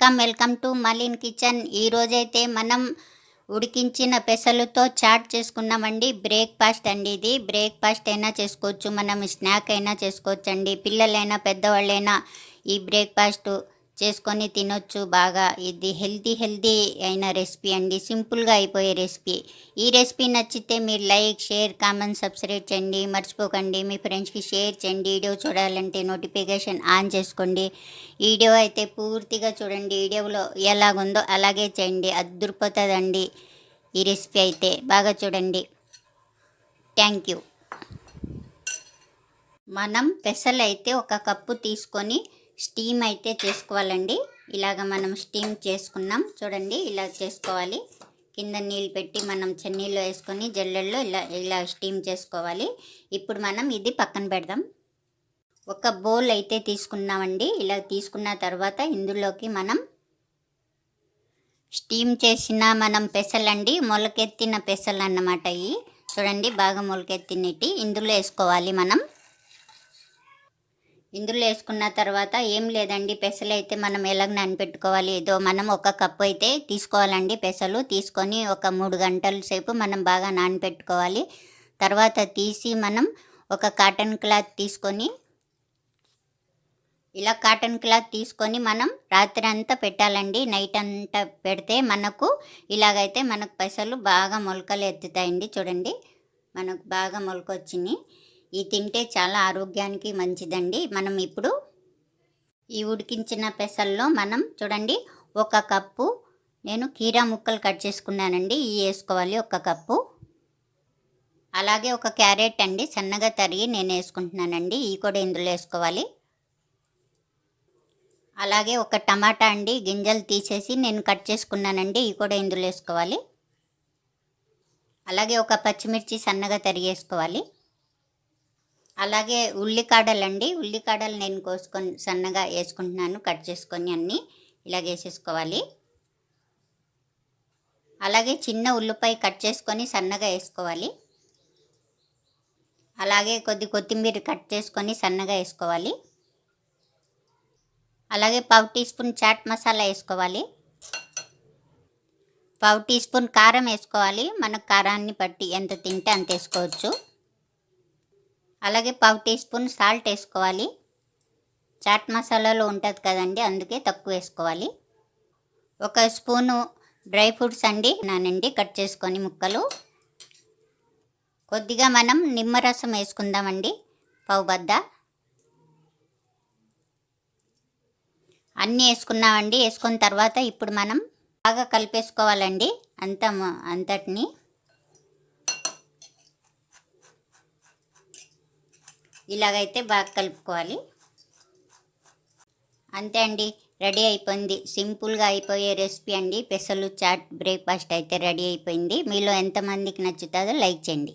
Welcome welcome to Malin kitchen. ఈరోజైతే మనం ఉడికించిన పెసలతో చాట్ చేసుకున్నామండి. బ్రేక్ఫాస్ట్ అండి ఇది. బ్రేక్ఫాస్ట్ అయినా చేసుకోవచ్చు మనం స్నాక్ అయినా చేసుకోవచ్చు అండి పిల్లలైనా పెద్దవాళ్ళైనా ఈ బ్రేక్ఫాస్ట్ చేసుకొని తినొచ్చు. బాగా ఇది హెల్తీ హెల్తీ అయిన రెసిపీ అండి. సింపుల్గా అయిపోయే రెసిపీ. ఈ రెసిపీ నచ్చితే మీరు లైక్ షేర్ కామెంట్ సబ్స్క్రైబ్ చేయండి. మర్చిపోకండి. మీ ఫ్రెండ్స్కి షేర్ చేయండి. వీడియో చూడాలంటే నోటిఫికేషన్ ఆన్ చేసుకోండి. వీడియో అయితే పూర్తిగా చూడండి. వీడియోలో ఎలాగుందో అలాగే చేయండి. అద్దరిపోతుందండి ఈ రెసిపీ అయితే. బాగా చూడండి. Thank you. మనం పెసలు అయితే ఒక కప్పు తీసుకొని స్టీమ్ అయితే చేసుకోవాలండి. ఇలాగ మనం స్టీమ్ చేసుకున్నాం. చూడండి ఇలా చేసుకోవాలి. కింద నీళ్ళు పెట్టి మనం చెన్నీళ్ళు వేసుకొని జల్లెల్లో ఇలా ఇలా స్టీమ్ చేసుకోవాలి. ఇప్పుడు మనం ఇది పక్కన పెడదాం. ఒక బౌల్ అయితే తీసుకున్నామండి. ఇలా తీసుకున్న తర్వాత ఇందులోకి మనం స్టీమ్ చేసిన మనం పెసలండి. మొలకెత్తిన పెసలు అన్నమాట ఇవి. చూడండి బాగా మొలకెత్తినట్టు. ఇందులో వేసుకోవాలి మనం. ఇందులో వేసుకున్న తర్వాత ఏం లేదండి పెసలు అయితే మనం ఎలాగ నానపెట్టుకోవాలి? ఏదో మనం ఒక కప్పు అయితే తీసుకోవాలండి పెసలు. తీసుకొని ఒక మూడు గంటల సేపు మనం బాగా నానపెట్టుకోవాలి. తర్వాత తీసి మనం ఒక కాటన్ క్లాత్ తీసుకొని ఇలా కాటన్ క్లాత్ తీసుకొని మనం రాత్రి అంతా పెట్టాలండి. నైట్ అంతా పెడితే మనకు ఇలాగైతే మనకు పెసలు బాగా మొలకలు ఎత్తుతాయండి. చూడండి మనకు బాగా మొలక వచ్చినాయి ఇది తింటే చాలా ఆరోగ్యానికి మంచిదండి. మనం ఇప్పుడు ఈ ఉడికించిన పెసల్లో మనం చూడండి ఒక కప్పు నేను కీరా ముక్కలు కట్ చేసుకున్నానండి. ఇవి వేసుకోవాలి ఒక కప్పు. అలాగే ఒక క్యారెట్ అండి సన్నగా తరిగి నేను వేసుకుంటున్నానండి. ఇవి కూడా ఇందులో వేసుకోవాలి. అలాగే ఒక టమాటా అండి గింజలు తీసేసి నేను కట్ చేసుకున్నానండి. ఇవి కూడా ఇందులో వేసుకోవాలి. అలాగే ఒక పచ్చిమిర్చి సన్నగా తరిగేసుకోవాలి అలాగే ఉల్లికాడలు అండి ఉల్లికాడలు నేను కోసుకొని సన్నగా వేసుకుంటున్నాను. కట్ చేసుకొని అన్నీ ఇలాగ వేసేసుకోవాలి. అలాగే చిన్న ఉల్లిపాయ కట్ చేసుకొని సన్నగా వేసుకోవాలి. అలాగే కొద్ది కొత్తిమీర కట్ చేసుకొని సన్నగా వేసుకోవాలి. అలాగే పావు టీ స్పూన్ చాట్ మసాలా వేసుకోవాలి. పావు టీ స్పూన్ కారం వేసుకోవాలి. మన కారాన్ని బట్టి ఎంత తింటే అంత వేసుకోవచ్చు. అలాగే పావు టీ స్పూన్ సాల్ట్ వేసుకోవాలి. చాట్ మసాలాలో ఉంటుంది కదండి అందుకే తక్కువ వేసుకోవాలి. ఒక స్పూను డ్రై ఫ్రూట్స్ అండి నానండి కట్ చేసుకొని ముక్కలు. కొద్దిగా మనం నిమ్మరసం వేసుకుందామండి పావు బద్ద. అన్నీ వేసుకున్నామండి వేసుకున్న తర్వాత ఇప్పుడు మనం బాగా కలిపేసుకోవాలండి అంత అంతటిని. ఇలాగైతే బాగా కలుపుకోవాలి. అంతే అండి రెడీ అయిపోయింది. సింపుల్గా అయిపోయే రెసిపీ అండి. పెసలు చాట్ బ్రేక్ఫాస్ట్ అయితే రెడీ అయిపోయింది. మీలో ఎంతమందికి నచ్చుతుందో లైక్ చేయండి.